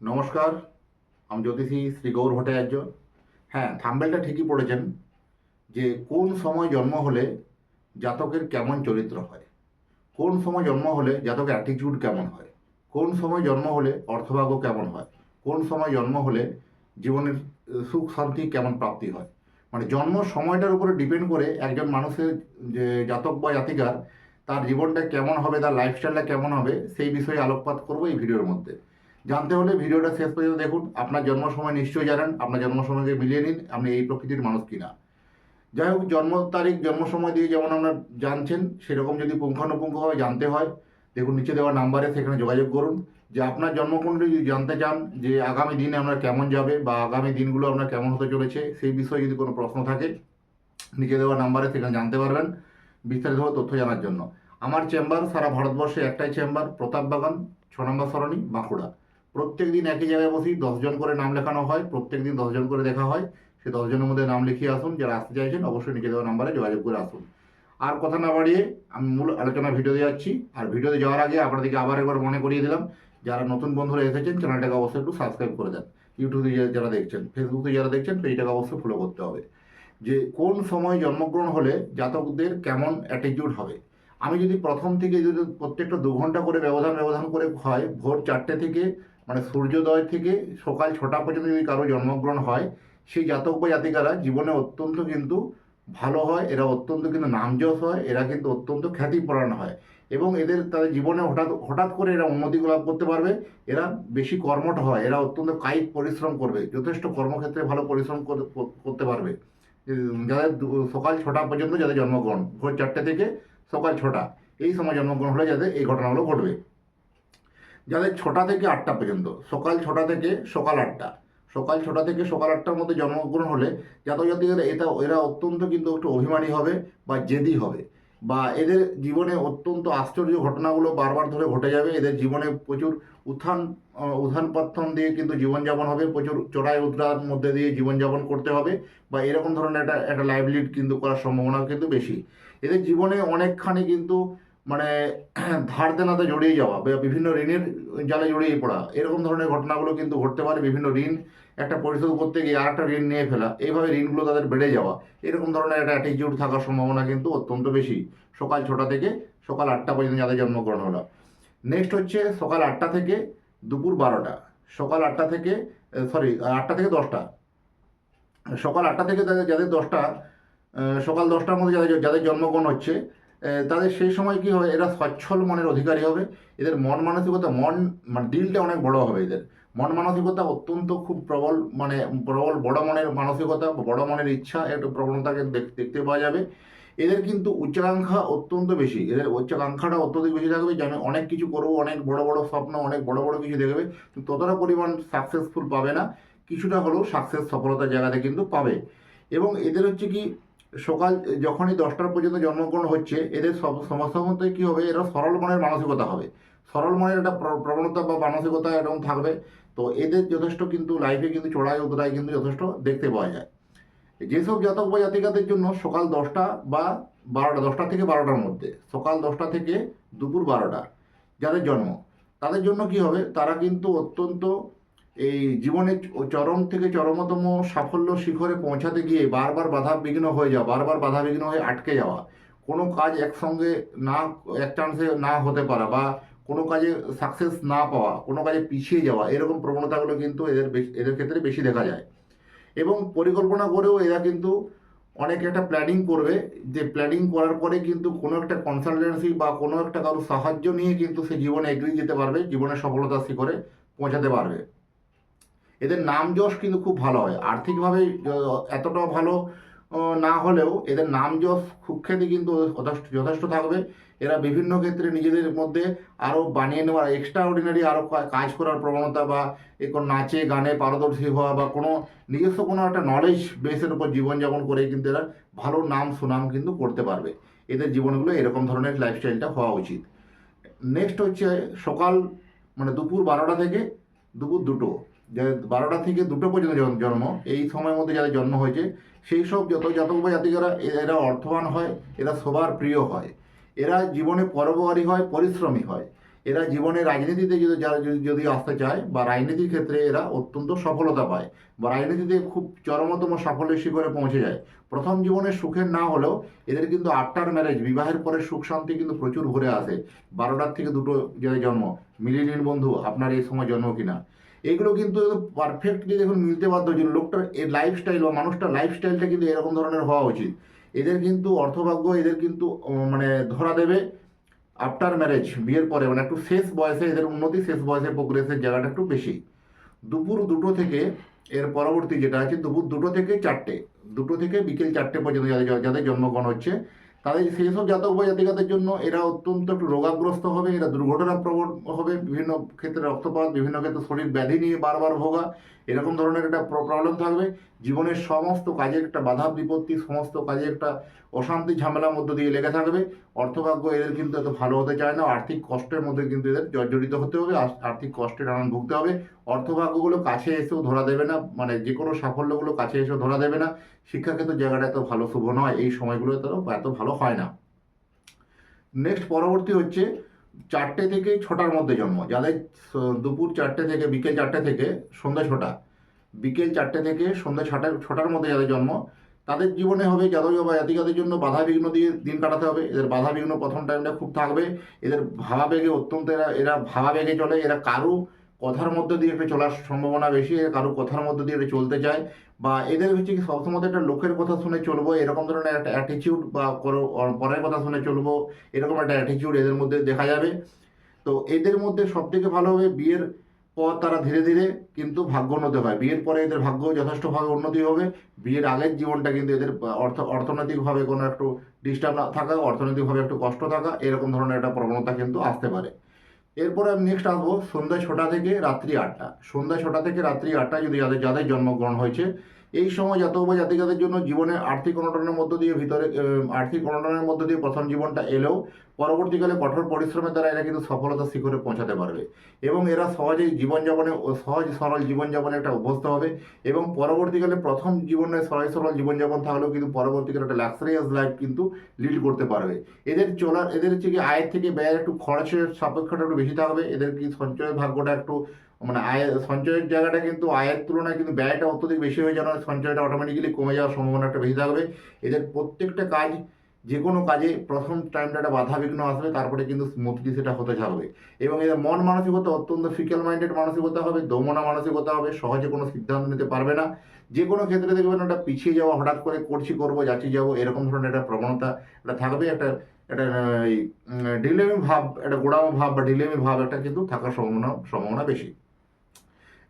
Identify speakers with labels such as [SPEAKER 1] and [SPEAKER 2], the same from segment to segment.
[SPEAKER 1] নমস্কার, আমি জ্যোতিষী শ্রী গৌর ভট্টাচার্য। হ্যাঁ থাম্বেলটা ঠিকই পড়েছেন যে কোন সময় জন্ম হলে জাতকের কেমন চরিত্র হয়? কোন সময় জন্ম হলে জাতকের অ্যাটিটিউড কেমন হয়? কোন সময় জন্ম হলে অর্থভাগ্য কেমন হয়? কোন সময় জন্ম হলে জীবনের সুখ শান্তি কেমন প্রাপ্তি হয়? মানে জন্ম সময়টার উপরে ডিপেন্ড করে একজন মানুষের যে জাতক বা জাতিকার তার জীবনটা কেমন হবে, তার লাইফস্টাইলটা কেমন হবে, সেই বিষয়ে আলোকপাত করব এই ভিডিওর মধ্যে। জানতে হলে ভিডিওটা শেষ পর্যন্ত দেখুন। আপনার জন্ম সময় নিশ্চয়ই জানেন, আপনার জন্ম সময়কে মিলিয়ে নিন, আপনি এই প্রকৃতির মানুষ কিনা। যাই হোক, জন্ম তারিখ, জন্ম সময় দিয়ে যেমন আপনার জানছেন, সেরকম যদি পুঙ্খানুপুঙ্খভাবে জানতে হয়, দেখুন নিচে দেওয়া নাম্বারে সেখানে যোগাযোগ করুন। যে আপনার জন্মকুণ্ডলী যদি জানতে চান যে আগামী দিনে আপনার কেমন যাবে বা আগামী দিনগুলো আপনার কেমন হতে চলেছে, সেই বিষয়ে যদি কোনো প্রশ্ন থাকে, নিচে দেওয়া নাম্বারে সেখানে জানতে পারবেন বিস্তারিতভাবে তথ্য জানার জন্য। আমার চেম্বার সারা ভারতবর্ষে একটাই চেম্বার প্রতাপ বাগান ছ নম্বর সরণি, বাঁকুড়া। প্রত্যেক দিন একই জায়গায় বসি, দশজন করে নাম লেখানো হয়, প্রত্যেক দিন দশজন করে দেখা হয়। সেই দশজনের মধ্যে নাম লিখিয়ে আসুন, যারা আসতে চাইছেন অবশ্যই নিচে দেওয়া নাম্বারে যোগাযোগ করে আসুন। আর কথা না বাড়িয়ে আমি মূল আলোচনা ভিডিওতে যাচ্ছি। আর ভিডিওতে যাওয়ার আগে আপনাদেরকে আবার একবার মনে করিয়ে দিলাম, যারা নতুন বন্ধুরা এসেছেন, চ্যানেলটাকে অবশ্যই একটু সাবস্ক্রাইব করে দেন। ইউটিউবে যারা দেখছেন ফেসবুকে যারা দেখছেন পেজটাকে অবশ্যই ফলো করতে হবে। যে কোন সময় জন্মগ্রহণ হলে জাতকদের কেমন অ্যাটিটিউড হবে? আমি যদি প্রথম থেকে যদি প্রত্যেকটা দু ঘণ্টা করে ব্যবধান ব্যবধান করে হয়, ভোর চারটে থেকে মানে সূর্যোদয় থেকে সকাল ছটা পর্যন্ত যদি কারও জন্মগ্রহণ হয়, সেই জাতক বা জাতিকারা জীবনে অত্যন্ত কিন্তু ভালো হয়, এরা অত্যন্ত কিন্তু নামযশ হয়, এরা কিন্তু অত্যন্ত খ্যাতিপরায়ণ হয় এবং এদের তাদের জীবনে হঠাৎ হঠাৎ করে এরা উন্নতি লাভ করতে পারবে, এরা বেশি কর্মঠ হয়, এরা অত্যন্ত কায়িক পরিশ্রম করবে, যথেষ্ট কর্মক্ষেত্রে ভালো পরিশ্রম করে- করতে পারবে। যাদের সকাল ছটা পর্যন্ত যাদের জন্মগ্রহণ, ভোর চারটে থেকে সকাল ছটা, এই সময় জন্মগ্রহণ হলে যাদের এই ঘটনাগুলো ঘটবে। যাদের ছটা থেকে আটটা পর্যন্ত, সকাল ছটা থেকে সকাল আটটা। সকাল ছটা থেকে সকাল আটটার মধ্যে জন্মগ্রহণ হলে জাতজাতিরা এটা, এরা অত্যন্ত কিন্তু একটু অভিমানী হবে বা জেদি হবে। বা এদের জীবনে অত্যন্ত আশ্চর্য ঘটনাগুলো বারবার ধরে ঘটে যাবে। এদের জীবনে প্রচুর উত্থান উত্থান পত্তন দিয়ে কিন্তু জীবনযাপন হবে। প্রচুর চড়াই উতরার মধ্যে দিয়ে জীবনযাপন করতে হবে বা এরকম ধরনের একটা একটা লাইভলিড কিন্তু করার সম্ভাবনা কিন্তু বেশি। এদের জীবনে অনেকখানি কিন্তু মানে ধার দেনাতে জড়িয়ে যাওয়া বিভিন্ন ঋণের জালে জড়িয়ে পড়া, এরকম ধরনের ঘটনাগুলো কিন্তু ঘটতে পারে, বিভিন্ন ঋণ, একটা পরিশোধ করতে গিয়ে আর একটা ঋণ নিয়ে ফেলা, এইভাবে ঋণগুলো তাদের বেড়ে যাওয়া, এরকম ধরনের একটা অ্যাটিটিউড থাকার সম্ভাবনা কিন্তু অত্যন্ত বেশি, সকাল ছটা থেকে সকাল আটটা পর্যন্ত যাদের জন্মগ্রহণ হলো। নেক্সট হচ্ছে সকাল আটটা থেকে দুপুর বারোটা, সকাল আটটা থেকে সরি আটটা থেকে দশটা, সকাল আটটা থেকে তাদের, যাদের দশটা সকাল দশটার মধ্যে যাদের যাদের জন্মগ্রহণ হচ্ছে তাদের সেই সময় কি হবে? এরা সচ্ছল মনের অধিকারী হবে। এদের মন মানসিকতা, মন মানে দিলটা অনেক বড় হবে এদের। মন মানসিকতা অত্যন্ত খুব প্রবল মানে প্রবল বড় মনের মানসিকতা, বড় মনের ইচ্ছা, একটু প্রবণতাকে দেখ- দেখতে পাওয়া যাবে। এদের কিন্তু উচ্চাকাঙ্ক্ষা অত্যন্ত বেশি। এদের উচ্চাকাঙ্ক্ষাটা অত্যধিক বেশি থাকবে যে, আমি অনেক কিছু করব, অনেক বড় বড় স্বপ্ন, অনেক বড় বড় কিছু দেখবে। ততটা পরিমাণ সাকসেসফুল পাবে না। কিছুটা হলেও সাকসেস সফলতার জায়গাতে কিন্তু পাবে। এবং এদের হচ্ছে কি সকাল যখনই দশটার পর্যন্ত জন্মগ্রহণ হচ্ছে, এদের সব সমস্যার মধ্যে কী হবে? এরা সরল মনের মানসিকতা হবে। সরল মনের একটা প্রবণতা বা মানসিকতা এরকম থাকবে। তো এদের যথেষ্ট কিন্তু লাইফে কিন্তু চড়াই, উতরাই কিন্তু যথেষ্ট দেখতে পাওয়া যায়। যেসব জাতক বা জাতিকাদের জন্য সকাল দশটা বা বারোটা, দশটা থেকে বারোটার মধ্যে, সকাল দশটা থেকে দুপুর বারোটা, যাদের জন্ম, তাদের জন্য কি হবে? তারা কিন্তু অত্যন্ত এই জীবনে চ- চরম থেকে চরমতম সাফল্য শিখরে পৌঁছাতে গিয়ে বারবার বাধা বিঘ্ন হয়ে যাওয়া, বারবার বাধা বিঘ্ন হয়ে আটকে যাওয়া, কোনো কাজ একসঙ্গে না, এক চান্সে না হতে পারা বা কোনো কাজে সাকসেস না পাওয়া, কোনো কাজে পিছিয়ে যাওয়া, এরকম প্রবণতাগুলো কিন্তু এদের এদের ক্ষেত্রে বেশি দেখা যায়। এবং পরিকল্পনা করেও এরা কিন্তু অনেক একটা প্ল্যানিং করবে, যে প্ল্যানিং করার পরে কিন্তু কোনো একটা কনসালটেন্সি বা কোনো একটা কারও সাহায্য নিয়ে কিন্তু সে জীবনে এগিয়ে যেতে পারবে জীবনের সফলতার শিখরে পৌঁছাতে পারবে। এদের নাম যশ কিন্তু খুব ভালো হয়। আর্থিকভাবে এতটাও ভালো না হলেও এদের নাম যশ সুখ্যাতি কিন্তু যথেষ্ট থাকবে। এরা বিভিন্ন ক্ষেত্রে নিজেদের মধ্যে আরও বানিয়ে নেওয়ার এক্সট্রা অর্ডিনারি আরও কাজ করার প্রবণতা বা এ কোনো নাচে, গানে পারদর্শী হওয়া বা কোনো নিজস্ব কোনো একটা নলেজ বেসের উপর জীবনযাপন করে কিন্তু এরা ভালো নাম সুনাম কিন্তু করতে পারবে। এদের জীবনগুলো এরকম ধরনের লাইফস্টাইলটা হওয়া উচিত। নেক্সট হচ্ছে সকাল মানে দুপুর বারোটা থেকে দুপুর দুটো। বারোটা থেকে দুটো পর্যন্ত জন্ম, এই সময়ের মধ্যে যাদের জন্ম হয়েছে, সেই সব যত জাতক বা জাতিকারা এরা অর্থবান হয়, এরা সবার প্রিয় হয়। এরা জীবনে পরোপকারী হয়, পরিশ্রমী হয়। এরা জীবনে রাজনীতিতে যদি, যারা যদি- আসতে চায় বা রাজনীতির ক্ষেত্রে এরা অত্যন্ত সফলতা পায় বা রাজনীতিতে খুব চরমতম সাফল্যের শিখরে পৌঁছে যায়। প্রথম জীবনে সুখের না হলেও এদের কিন্তু আটটার ম্যারেজ বিবাহের পরে সুখ শান্তি কিন্তু প্রচুর ঘুরে আসে। বারোটার থেকে দুটো যে জন্ম মিলিয়ে নিন বন্ধু, আপনার এই সময় জন্ম কিনা? এগুলো কিন্তু পারফেক্টলি দেখুন মিলতে বাধ্য হয়েছিল লোকটার এই লাইফস্টাইল বা মানুষটার লাইফস্টাইলটা কিন্তু এরকম ধরনের হওয়া উচিত। এদের কিন্তু অর্থভাগ্য, এদের কিন্তু মানে ধরা দেবে আফটার ম্যারেজ বিয়ের পরে। মানে একটু শেষ বয়সে, এদের উন্নতি শেষ বয়সে প্রোগ্রেসের জায়গাটা একটু বেশি। দুপুর দুটো থেকে, এর পরবর্তী যেটা আছে, দুপুর দুটো থেকে চারটে। দুটো থেকে বিকেল চারটে পর্যন্ত যাদের যাদের জন্মগ্রহণ হচ্ছে তাদের সেই সব জাতক বা জাতিকাদের জন্য এরা অত্যন্ত একটু রোগাগ্রস্ত হবে, এরা দুর্ঘটনা প্রবণ হবে, বিভিন্ন ক্ষেত্রে রক্তপাত, বিভিন্ন ক্ষেত্রে শরীর ব্যাধি নিয়ে বারবার ভোগা। এরকম ধরনের একটা প্রবলেম থাকবে। জীবনের সমস্ত কাজে একটা বাধা বিপত্তি, সমস্ত কাজে একটা অশান্তি, ঝামেলার মধ্য দিয়ে লেগে থাকবে। অর্থভাগ্য এদের কিন্তু এত ভালো হতে চায় না। আর্থিক কষ্টের মধ্যে কিন্তু এদের জর্জরিত হতে হবে। আর্থিক কষ্টে নানান ভুগতে হবে। অর্থভাগ্যগুলো কাছে এসেও ধরা দেবে না। মানে যে কোনো সাফল্যগুলো কাছে এসেও ধরা দেবে না। শিক্ষাক্ষেত্রে জায়গাটা এত ভালো, শুভ নয়। এই সময়গুলো এত এত ভালো হয় না। নেক্সট পরবর্তী হচ্ছে চারটে থেকে ছটার মধ্যে জন্ম। যাদের দুপুর চারটে থেকে, বিকেল চারটে থেকে, সন্ধ্যা ছটা। বিকেল চারটে থেকে সন্ধ্যা ছটার ছটার মধ্যে যাদের জন্ম, তাদের জীবনে হবে জাতক বা জাতিকাদের জন্য বাধা বিঘ্ন দিয়ে দিন কাটাতে হবে। এদের বাধা বিঘ্ন প্রথম টাইমটা খুব থাকবে। এদের ভাবাবেগে অত্যন্ত, এরা এরা ভাবাবেগে চলে। এরা কারু কথার মধ্য দিয়ে একটু চলার সম্ভাবনা বেশি কারু কথার মধ্য দিয়ে একটু চলতে চায়, বা এদের হচ্ছে কি সবসময় একটা লোকের কথা শুনে চলবো, এরকম ধরনের একটা অ্যাটিচিউড বা পরের কথা শুনে চলবো, এরকম একটা অ্যাটিচিউড এদের মধ্যে দেখা যাবে। তো এদের মধ্যে সব থেকে ভালো হবে বিয়ের পর তারা ধীরে ধীরে কিন্তু ভাগ্য উন্নতি হয়। বিয়ের পরে এদের ভাগ্য যথেষ্টভাবে উন্নতি হবে। বিয়ের আগের জীবনটা কিন্তু এদের অর্থ, অর্থনৈতিকভাবে কোনো একটু ডিস্টার্ব না থাকা, অর্থনৈতিকভাবে একটু কষ্ট থাকা, এরকম ধরনের একটা প্রবণতা কিন্তু আসতে পারে। এরপরে আমি নেক্সট আসব সন্ধ্যা ছটা থেকে রাত্রি আটটা। সন্ধ্যা ছটা থেকে রাত্রি আটটা যদি যাদের যাদের জন্মগ্রহণ হয়েছে এই সময় জাতক বা জাতিকাদের জন্য জীবনে আর্থিক অনটনের মধ্য দিয়ে ভিতরে আর্থিক অনটনের মধ্য দিয়ে প্রথম জীবনটা এলেও পরবর্তীকালে কঠোর পরিশ্রমের দ্বারা এরা কিন্তু সফলতার শিখরে পৌঁছাতে পারবে। এবং এরা সহজেই জীবনযাপনে সহজ সরল জীবনযাপনে একটা অভ্যস্ত হবে এবং পরবর্তীকালে প্রথম জীবনে সহজ সরল জীবনযাপন থাকলেও কিন্তু পরবর্তীকালে একটা লাক্সারিয়াস লাইফ কিন্তু লিড করতে পারবে। এদের চলার, এদের হচ্ছে কি আয়ের থেকে ব্যয়ের একটু খরচের সাপেক্ষটা একটু বেশি থাকবে, এদের কি সঞ্চয়ের ভাগ্যটা একটু মানে আয়, সঞ্চয়ের জায়গাটা কিন্তু আয়ের তুলনায় কিন্তু ব্যয়টা অত্যধিক বেশি হয়ে যাওয়ার সঞ্চয়টা অটোমেটিক্যালি কমে যাওয়ার সম্ভাবনা একটা বেশি থাকবে। এদের প্রত্যেকটা কাজ যে কোনো কাজে প্রথম টাইমটা একটা বাধা বিঘ্ন আসবে, তারপরে কিন্তু স্মুথলি সেটা হতে থাকবে। এবং এদের মন মানসিকতা অত্যন্ত ফিকেল মাইন্ডেড মানসিকতা হবে, দমনা মানসিকতা হবে, সহজে কোনো সিদ্ধান্ত নিতে পারবে না। যে কোনো ক্ষেত্রে দেখবেন একটা পিছিয়ে যাওয়া, হঠাৎ করে করছি, করব, যাচ্ছি, যাব, এরকম ধরনের একটা প্রবণতা একটা থাকবে, একটা একটা এই ডিলেমি ভাব, একটা গোড়ামো ভাব বা ডিলেমি ভাব একটা কিন্তু থাকার সম্ভাবনা সম্ভাবনা বেশি।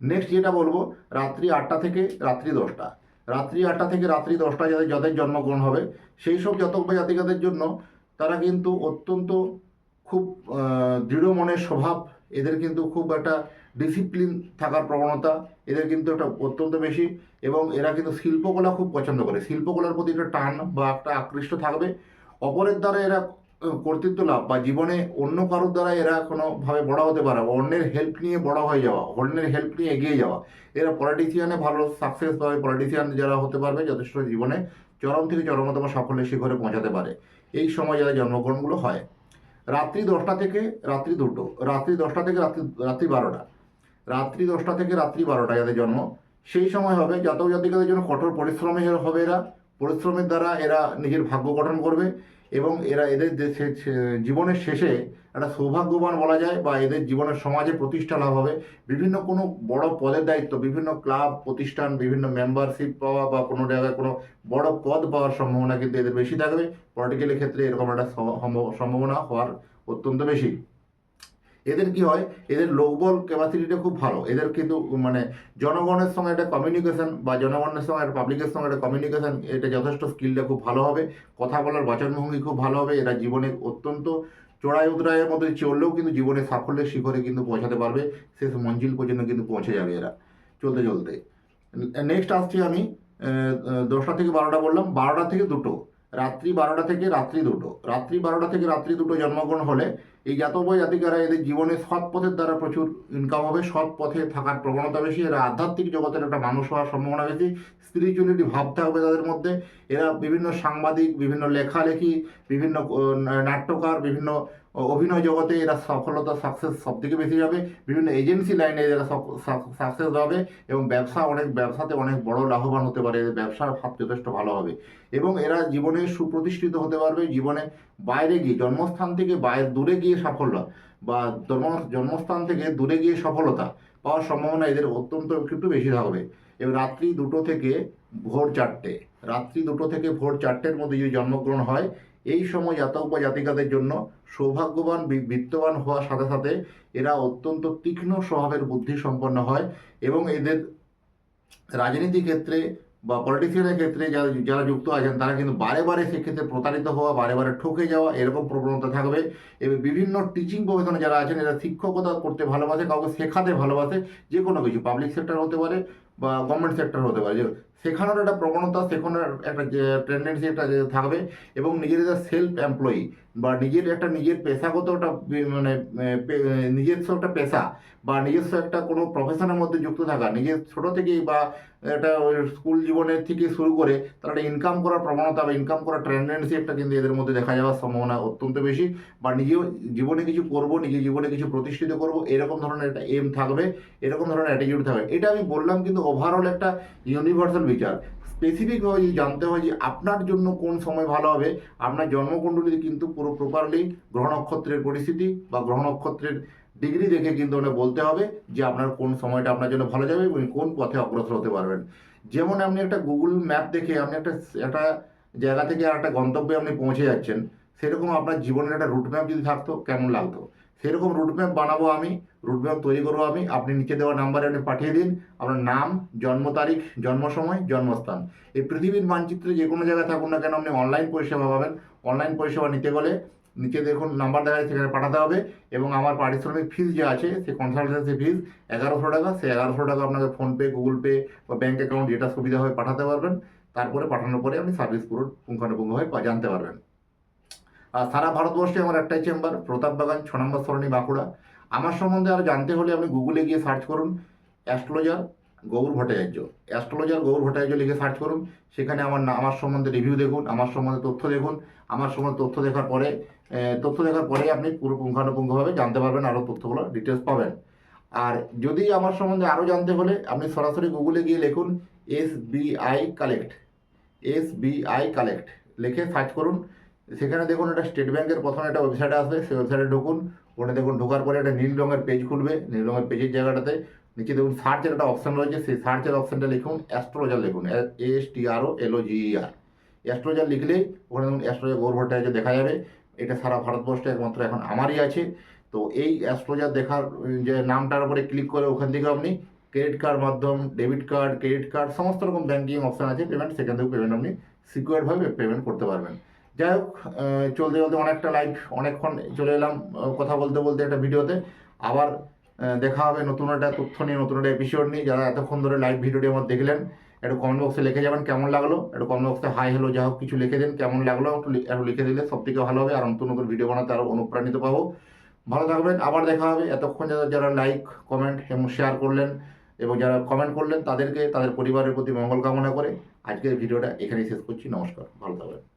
[SPEAKER 1] নেক্সট যেটা বলব, রাত্রি আটটা থেকে রাত্রি দশটা। রাত্রি আটটা থেকে রাত্রি দশটা যাদের যাদের জন্মগ্রহণ হবে, সেই সব জাতক বা জাতিকাদের জন্য তারা কিন্তু অত্যন্ত খুব দৃঢ় মনের স্বভাব। এদের কিন্তু খুব একটা ডিসিপ্লিন থাকার প্রবণতা এদের কিন্তু একটা অত্যন্ত বেশি। এবং এরা কিন্তু শিল্পকলা খুব পছন্দ করে। শিল্পকলার প্রতি একটা টান বা একটা আকৃষ্ট থাকবে। অপরের দ্বারা এরা কর্তৃত্ব লাভ বা জীবনে অন্য কারোর দ্বারা এরা কোনোভাবে বড় হতে পারে বা অন্যের হেল্প নিয়ে বড় হয়ে যাওয়া, অন্যের হেল্প নিয়ে এগিয়ে যাওয়া। এরা পলিটিশিয়ানে ভালো সাকসেস পাবে পলিটিশিয়ান যারা হতে পারবে যথেষ্ট জীবনে চরম থেকে চরমতম সাফল্যের শিখরে পৌঁছাতে পারে। এই সময় যারা জন্মগ্রহণগুলো হয়, রাত্রি দশটা থেকে রাত্রি দুটো, রাত্রি দশটা থেকে রাত্রি রাত্রি বারোটা, রাত্রি দশটা থেকে রাত্রি বারোটা যাদের জন্ম, সেই সময় হবে জাতক জাতিকাদের জন্য কঠোর পরিশ্রমী হবে এরা। পরিশ্রমের দ্বারা এরা নিজের ভাগ্য গঠন করবে। এবং এরা এদের জীবনের শেষে একটা সৌভাগ্যবান বলা যায় বা এদের জীবনের সমাজে প্রতিষ্ঠা লাভ হবে। বিভিন্ন কোনো বড় পদের দায়িত্ব, বিভিন্ন ক্লাব, প্রতিষ্ঠান, বিভিন্ন মেম্বারশিপ পাওয়া বা কোনো জায়গায় কোনো বড় পদ পাওয়ার সম্ভাবনা কিন্তু এদের বেশি থাকবে। পলিটিক্যালের ক্ষেত্রে এরকম একটা সম্ভাবনা হওয়ার অত্যন্ত বেশি। এদের কি হয়? এদের লোকবল ক্যাপাসিটিটা খুব ভালো। এদের কিন্তু মানে জনগণের সঙ্গে একটা কমিউনিকেশন বা জনগণের সঙ্গে একটা পাবলিকের সঙ্গে একটা কমিউনিকেশন এটা যথেষ্ট স্কিলটা খুব ভালো হবে। কথা বলার বাচনভঙ্গি খুব ভালো হবে। এরা জীবনে অত্যন্ত চড়াই উতরাইয়ের মধ্যে চললেও কিন্তু জীবনে সাফল্যের শিখরে কিন্তু পৌঁছাতে পারবে। শেষ মঞ্জিল পর্যন্ত কিন্তু পৌঁছে যাবে এরা, চলতে চলতে। নেক্সট আসছি আমি দশটা থেকে বারোটা বললাম। বারোটা থেকে দুটো। রাত্রি বারোটা থেকে রাত্রি দুটো। রাত্রি বারোটা থেকে রাত্রি দুটো জন্মগ্রহণ হলে এই জাতব জাতিকারা এদের জীবনে সৎ পথের দ্বারা প্রচুর ইনকাম হবে, সৎ পথে থাকার প্রবণতা বেশি, এরা আধ্যাত্মিক জগতের একটা মানুষ হওয়ার সম্ভাবনা বেশি স্পিরিচুয়ালিটি ভাব থাকবে তাদের মধ্যে। এরা বিভিন্ন সাংবাদিক, বিভিন্ন লেখালেখি, বিভিন্ন নাট্যকার, বিভিন্ন অভিনয় জগতে এরা সফলতা সাকসেস সব থেকে বেশি যাবে বিভিন্ন এজেন্সি লাইনে এরা সাকসেস হবে এবং ব্যবসা অনেক, ব্যবসাতে অনেক বড় লাভবান হতে পারে। এদের ব্যবসার হাত যথেষ্ট ভালো হবে। এবং এরা জীবনে সুপ্রতিষ্ঠিত হতে পারবে। জীবনে বাইরে গিয়ে, জন্মস্থান থেকে বাইরে দূরে গিয়ে সাফল্য বা জন্ম, জন্মস্থান থেকে দূরে গিয়ে সফলতা পাওয়ার সম্ভাবনা এদের অত্যন্ত একটু বেশি থাকবে। এবং রাত্রি দুটো থেকে ভোর চারটে, রাত্রি দুটো থেকে ভোর চারটের মধ্যে যদি জন্মগ্রহণ হয় এই সময় জাতক বা জাতিকাদের জন্য সৌভাগ্যবান বিত্তবান হওয়ার সাথে সাথে এরা অত্যন্ত তীক্ষ্ণ স্বভাবের বুদ্ধি সম্পন্ন হয় এবং এদের রাজনীতি ক্ষেত্রে বা পলিটিশিয়ানের ক্ষেত্রে যারা যারা যুক্ত আছেন তারা কিন্তু বারে বারে সেক্ষেত্রে প্রতারিত হওয়া, বারে বারে ঠকে যাওয়া এরকম প্রবণতা থাকবে। এবং বিভিন্ন টিচিং প্রফেশনে যারা আছেন, এরা শিক্ষকতা করতে ভালোবাসে, কাউকে শেখাতে ভালোবাসে যে কোনো কিছু পাবলিক সেক্টর হতে পারে বা গভর্নমেন্ট সেক্টর হতে পারে। শেখানোর একটা প্রবণতা শেখানোর একটা টেন্ডেন্সি একটা থাকবে এবং নিজেদের সেলফ এমপ্লয়ি বা নিজের একটা নিজের পেশাগত একটা মানে নিজস্ব একটা পেশা বা নিজস্ব একটা কোনো প্রফেশনের মধ্যে যুক্ত থাকা, নিজের ছোটো থেকেই বা একটা স্কুল জীবনের থেকে শুরু করে তারা একটা ইনকাম করার প্রবণতা বা ইনকাম করার টেন্ডেন্সি একটা কিন্তু এদের মধ্যে দেখা যাওয়ার সম্ভাবনা অত্যন্ত বেশি বা নিজেও জীবনে কিছু করব, নিজের জীবনে কিছু প্রতিষ্ঠিত করব, এরকম ধরনের একটা এম থাকবে, এরকম ধরনের অ্যাটিটিউড থাকবে। এটা আমি বললাম কিন্তু ওভারঅল একটা ইউনিভার্সাল বিচার। স্পেসিফিকভাবে যদি জানতে হয় যে আপনার জন্য কোন সময় ভালো হবে, আপনার জন্মকুণ্ডলী কিন্তু পুরো প্রপারলি গ্রহ নক্ষত্রের পরিস্থিতি বা গ্রহ নক্ষত্রের ডিগ্রি দেখে কিন্তু ওটা বলতে হবে যে আপনার কোন সময়টা আপনার জন্য ভালো যাবে এবং কোন পথে অগ্রসর হতে পারবেন। যেমন আপনি একটা গুগল ম্যাপ দেখে আপনি একটা একটা জায়গা থেকে আর একটা গন্তব্যে আপনি পৌঁছে যাচ্ছেন, সেরকম আপনার জীবনের একটা রুট ম্যাপ যদি থাকতো, কেমন লাগতো? সেরকম রুট ম্যাপ বানাবো আমি রুট ম্যাপ তৈরি করব আমি। আপনি নিচে দেওয়া নাম্বারে আপনি পাঠিয়ে দিন। আপনার নাম, জন্ম তারিখ, জন্ম সময়, জন্মস্থান। এই পৃথিবীর মানচিত্রে যে কোনো জায়গায় থাকুন না কেন, আপনি অনলাইন পরিষেবা পাবেন। অনলাইন পরিষেবা নিতে গেলে নিচে দেখুন নাম্বার দেখা যাচ্ছে সেখানে পাঠাতে হবে এবং আমার পারিশ্রমিক ফিস যে আছে সেই কনসালটেন্সি ফিস এগারোশো টাকা, সেই এগারোশো টাকা আপনাকে ফোনপে গুগল পে বা ব্যাঙ্ক অ্যাকাউন্ট যেটা সুবিধা হয় পাঠাতে পারবেন। তারপরে পাঠানোর পরে আপনি সার্ভিস পুরো পুঙ্খানুপুঙ্খভাবে জানতে পারবেন। সারা ভারতবর্ষে আমার একটাই চেম্বার, প্রতাপ বাগান, ছ নম্বর সরণি বাঁকুড়া। আমার সম্বন্ধে আরও জানতে হলে আপনি গুগলে গিয়ে সার্চ করুন অ্যাস্ট্রোলজার গৌর ভট্টাচার্য। অ্যাস্ট্রোলজার গৌর ভট্টাচার্য লিখে সার্চ করুন, সেখানে আমার আমার সম্বন্ধে রিভিউ দেখুন, আমার সম্বন্ধে তথ্য দেখুন, আমার সম্বন্ধে তথ্য দেখার পরে তথ্য দেখার পরে আপনি পুরো পুঙ্খানুপুঙ্খভাবে জানতে পারবেন আরও তথ্যগুলো ডিটেলস পাবেন। আর যদি আমার সম্বন্ধে আরও জানতে হলে আপনি সরাসরি গুগলে গিয়ে লিখুন S BI collect S BI collect লিখে সার্চ করুন সেখানে দেখুন একটা স্টেট ব্যাংকের প্রথমে একটা ওয়েবসাইট আসবে সেই ওয়েবসাইটে ঢুকুন, ওখানে দেখুন ঢোকার পরে একটা নীল রঙের পেজ খুলবে, নীল রঙের পেজের জায়গাটাতে নিচে দেখুন সার্চের একটা অপশান রয়েছে, সেই সার্চের অপশনটা লিখুন অ্যাস্ট্রোলজার লিখুন এস টি আর ও এল ও জি আর অ্যাস্ট্রোলজার লিখলেই ওখানে দেখুন অ্যাস্ট্রোলজার গৌর ভট্টাচার্য দেখা যাবে, এটা সারা ভারতবর্ষে একমাত্র এখন আমারই আছে, তো এই অ্যাস্ট্রোলজার দেখার, যে নামটার উপরে ক্লিক করে ওখান থেকে আপনি ক্রেডিট কার্ড মাধ্যম ডেবিট কার্ড ক্রেডিট কার্ড সমস্ত রকম ব্যাঙ্কিং অপশান আছে পেমেন্ট সেখান থেকে পেমেন্ট আপনি সিকিউরভাবে পেমেন্ট করতে পারবেন। যাই হোক চলতে চলতে অনেকটা লাইভ অনেকক্ষণ চলে এলাম কথা বলতে বলতে একটা ভিডিওতে। আবার দেখা হবে নতুন একটা তথ্য নিয়ে, নতুন একটা এপিসোড নিয়ে। যারা এতক্ষণ ধরে লাইভ ভিডিওটি আমার দেখলেন, একটু কমেন্ট বক্সে লিখে যাবেন কেমন লাগল। একটু কমেন্ট বক্সে হাই হ্যালো যা হোক, কিছু লিখে দিন, কেমন লাগল একটু একটু লিখে দিলে সব থেকে ভালো হবে। আর নতুন নতুন ভিডিও বানাতে আরও অনুপ্রাণিত পাবো। ভালো থাকবেন, আবার দেখা হবে। এতক্ষণ যারা যারা লাইক কমেন্ট এবং শেয়ার করলেন এবং যারা কমেন্ট করলেন, তাদেরকে, তাদের পরিবারের প্রতি মঙ্গল কামনা করে আজকের ভিডিওটা এখানেই শেষ করছি। নমস্কার, ভালো থাকবেন।